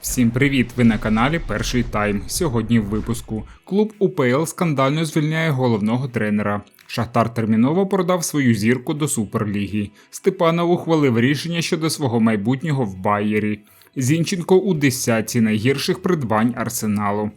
Всім привіт! Ви на каналі Перший Тайм. Сьогодні в випуску клуб УПЛ скандально звільняє головного тренера. Шахтар терміново продав свою зірку до Суперліги. Степанов ухвалив рішення щодо свого майбутнього в Байєрі. Зінченко у десятці найгірших придбань арсеналу.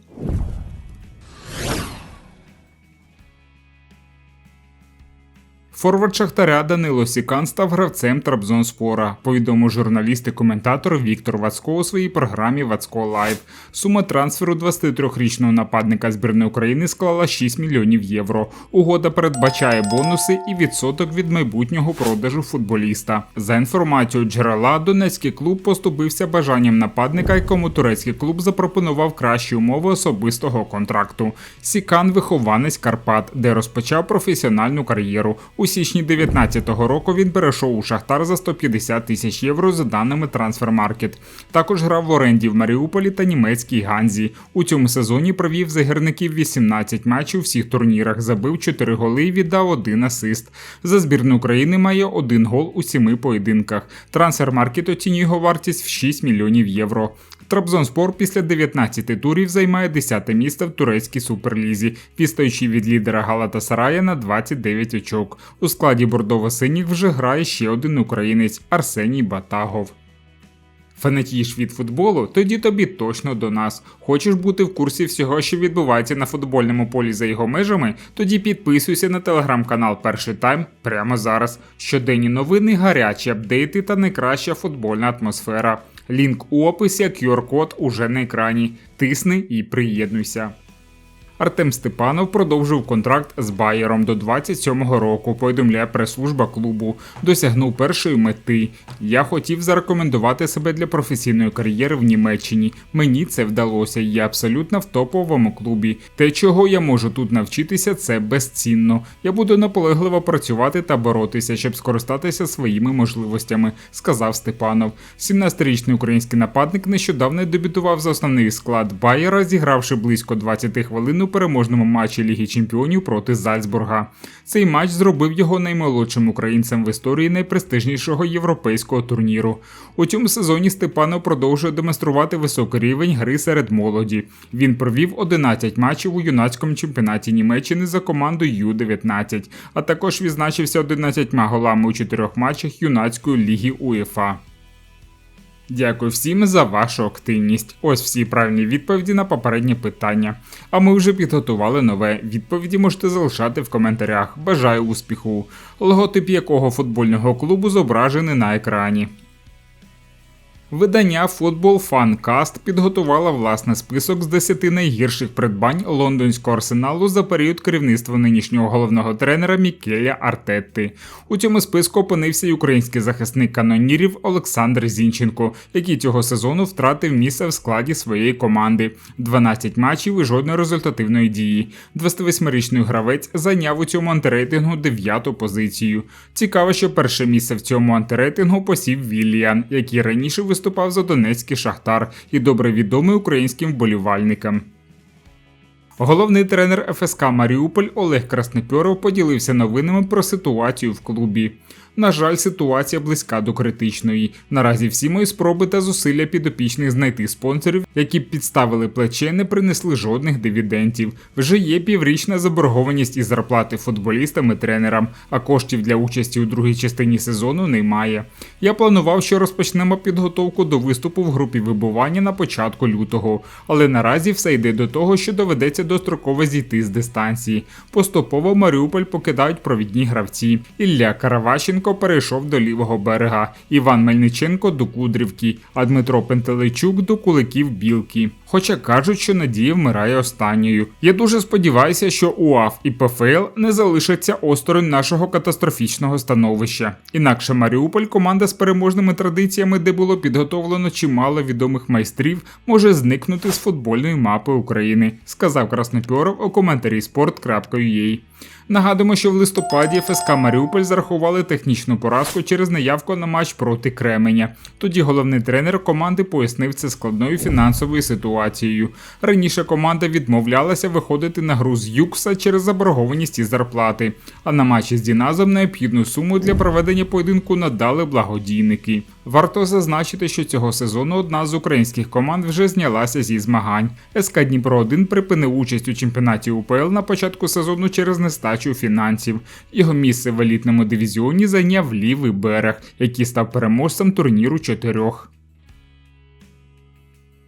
Форвард Шахтаря Данило Сікан став гравцем Трабзонспора, повідомив журналіст і коментатор Віктор Вацько у своїй програмі Вацько Лайв. Сума трансферу 23-річного нападника збірної України склала 6 мільйонів євро. Угода передбачає бонуси і відсоток від майбутнього продажу футболіста. За інформацією джерела, донецький клуб поступився бажанням нападника, якому турецький клуб запропонував кращі умови особистого контракту. Сікан вихованець Карпат, де розпочав професіональну кар'єру. У січні 2019 року він перейшов у Шахтар за 150 тисяч євро за даними Трансфермаркет. Також грав в оренді в Маріуполі та німецькій Ганзі. У цьому сезоні провів за гірників 18 матчів у всіх турнірах, забив 4 голи і віддав один асист. За збірну України має один гол у сіми поєдинках. Трансфермаркет оцінює його вартість в 6 мільйонів євро. Трабзонспор після 19 турів займає 10 місце в турецькій суперлізі, відстаючи від лідера Галатасарая на 29 очок. У складі бордово-синіх вже грає ще один українець Арсеній Батагов. Фанатієш від футболу? Тоді тобі точно до нас. Хочеш бути в курсі всього, що відбувається на футбольному полі за його межами? Тоді підписуйся на телеграм-канал Перший Тайм прямо зараз. Щоденні новини, гарячі апдейти та найкраща футбольна атмосфера. Лінк у описі, QR-код уже на екрані. Тисни і приєднуйся. Артем Степанов продовжив контракт з Байером до 27-го року. Повідомляє прес-служба клубу. Досягнув першої мети. Я хотів зарекомендувати себе для професійної кар'єри в Німеччині. Мені це вдалося. Я абсолютно в топовому клубі. Те, чого я можу тут навчитися, це безцінно. Я буду наполегливо працювати та боротися, щоб скористатися своїми можливостями, сказав Степанов. 17-річний український нападник нещодавно дебютував за основний склад Байера, зігравши близько 20 хвилин переможному матчі Ліги Чемпіонів проти Зальцбурга. Цей матч зробив його наймолодшим українцем в історії найпрестижнішого європейського турніру. У цьому сезоні Степанов продовжує демонструвати високий рівень гри серед молоді. Він провів 11 матчів у юнацькому чемпіонаті Німеччини за командою Ю-19, а також відзначився 11 голами у чотирьох матчах юнацької ліги УЄФА. Дякую всім за вашу активність. Ось всі правильні відповіді на попередні питання. А ми вже підготували нове. Відповіді можете залишати в коментарях. Бажаю успіху. Логотип якого футбольного клубу зображений на екрані. Видання Football Fancast підготувало власний список з 10 найгірших придбань лондонського арсеналу за період керівництва нинішнього головного тренера Мікеля Артетти. У цьому списку опинився й український захисник канонірів Олександр Зінченко, який цього сезону втратив місце в складі своєї команди: 12 матчів і жодної результативної дії. 28-річний гравець зайняв у цьому антирейтингу дев'яту позицію. Цікаво, що перше місце в цьому антирейтингу посів Вілліан, який раніше виступав виступав за Донецький Шахтар і добре відомий українським вболівальникам. Головний тренер ФСК Маріуполь Олег Краснопьоров поділився новинами про ситуацію в клубі. На жаль, ситуація близька до критичної. Наразі всі мої спроби та зусилля підопічних знайти спонсорів, які б підставили плече, не принесли жодних дивідендів. Вже є піврічна заборгованість із зарплати футболістам і тренерам, а коштів для участі у другій частині сезону немає. Я планував, що розпочнемо підготовку до виступу в групі вибування на початку лютого, але наразі все йде до того, що доведеться достроково зійти з дистанції. Поступово Маріуполь покидають провідні гравці. Ілля Караващенко Мельниченко перейшов до лівого берега, Іван Мельниченко до Кудрівки, а Дмитро Пентелейчук до Куликів Білки. Хоча кажуть, що надія вмирає останньою. Я дуже сподіваюся, що УАФ і ПФЛ не залишаться осторонь нашого катастрофічного становища. Інакше Маріуполь, команда з переможними традиціями, де було підготовлено чимало відомих майстрів, може зникнути з футбольної мапи України, сказав Краснопьоров у коментарі sport.ua. Нагадуємо, що в листопаді ФСК Маріуполь зарахували технічну поразку через наявку на матч проти Кременя. Тоді головний тренер команди пояснив це складною фінансовою ситуацією. Раніше команда відмовлялася виходити на гру з Юкса через заборгованість і зарплати. А на матчі з Діназом необхідну суму для проведення поєдинку надали благодійники. Варто зазначити, що цього сезону одна з українських команд вже знялася зі змагань. СК Дніпро 1 припинив участь у чемпіонаті УПЛ на початку сезону через нестачу фінансів. Його місце в елітному дивізіоні зайняв лівий берег, який став переможцем турніру чотирьох.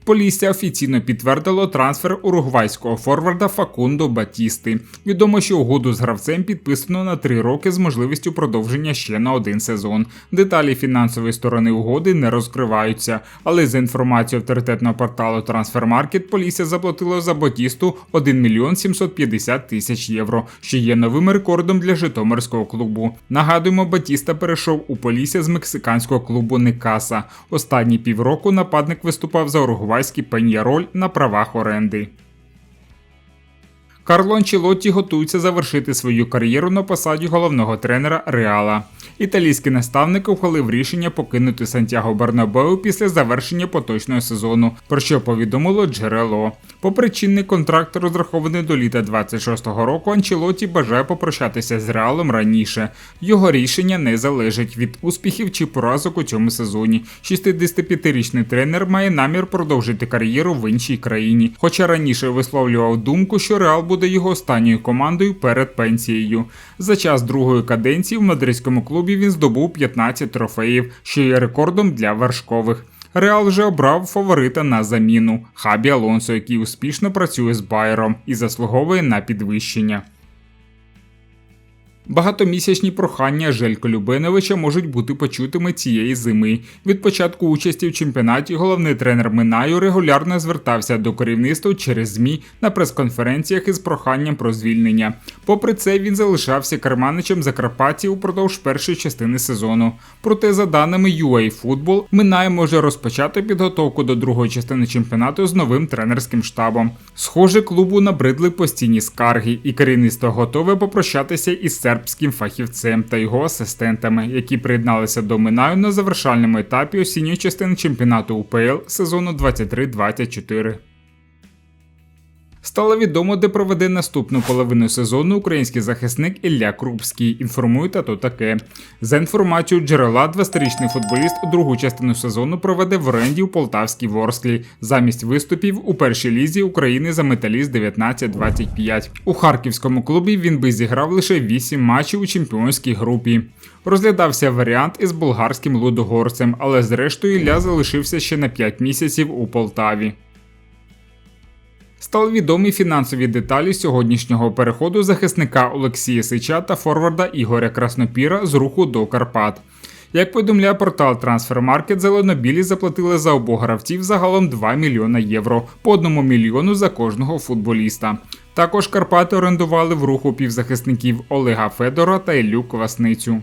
Полісся офіційно підтвердило трансфер уругвайського форварда Факундо Батісти. Відомо, що угоду з гравцем підписано на три роки з можливістю продовження ще на один сезон. Деталі фінансової сторони угоди не розкриваються, але за інформацією авторитетного порталу Transfermarkt, Полісся заплатило за Батісту 1 мільйон 750 тисяч євро, що є новим рекордом для Житомирського клубу. Нагадуємо, Батіста перейшов у Полісся з мексиканського клубу Некаса. Останні півроку нападник виступав за Уругвай уругвайський Пеньяроль на правах оренди. Карло Анчелотті готується завершити свою кар'єру на посаді головного тренера Реала. Італійський наставник ухвалив рішення покинути Сантьяго Бернабеу після завершення поточного сезону, про що повідомило джерело. Попри чинний контракт, розрахований до літа 26-го року, Анчелотті бажає попрощатися з реалом раніше. Його рішення не залежить від успіхів чи поразок у цьому сезоні. 65-річний тренер має намір продовжити кар'єру в іншій країні, хоча раніше висловлював думку, що Реал буде його останньою командою перед пенсією. За час другої каденції в мадридському клубі він здобув 15 трофеїв, що є рекордом для вершкових. Реал вже обрав фаворита на заміну Хабі Алонсо, який успішно працює з Байером і заслуговує на підвищення. Багатомісячні прохання Желько Любеновича можуть бути почутими цієї зими. Від початку участі в чемпіонаті головний тренер Минаю регулярно звертався до керівництва через ЗМІ на прес-конференціях із проханням про звільнення. Попри це, він залишався керманичем Закарпатті упродовж першої частини сезону. Проте, за даними UA Football, Минай може розпочати підготовку до другої частини чемпіонату з новим тренерським штабом. Схоже, клубу набридли постійні скарги, і керівництво готове попрощатися із сербським фахівцем та його асистентами, які приєдналися до Минаю на завершальному етапі осінньої частини чемпіонату УПЛ сезону 23-24. Стало відомо, де проведе наступну половину сезону український захисник Ілля Крупський. Інформує тато таке. За інформацією джерела, 20-річний футболіст другу частину сезону проведе в оренді у Полтавській Ворсклі замість виступів у першій лізі України за металіст 19-25. У харківському клубі він би зіграв лише 8 матчів у чемпіонській групі. Розглядався варіант із болгарським лудогорцем, але зрештою Ілля залишився ще на 5 місяців у Полтаві. Стали відомі фінансові деталі сьогоднішнього переходу захисника Олексія Сича та форварда Ігоря Краснопіра з руху до Карпат. Як повідомляє портал Transfermarkt, зеленобілі заплатили за обох гравців загалом 2 мільйона євро по 1 мільйону за кожного футболіста. Також Карпати орендували в руху півзахисників Олега Федора та Іллю Квасницю.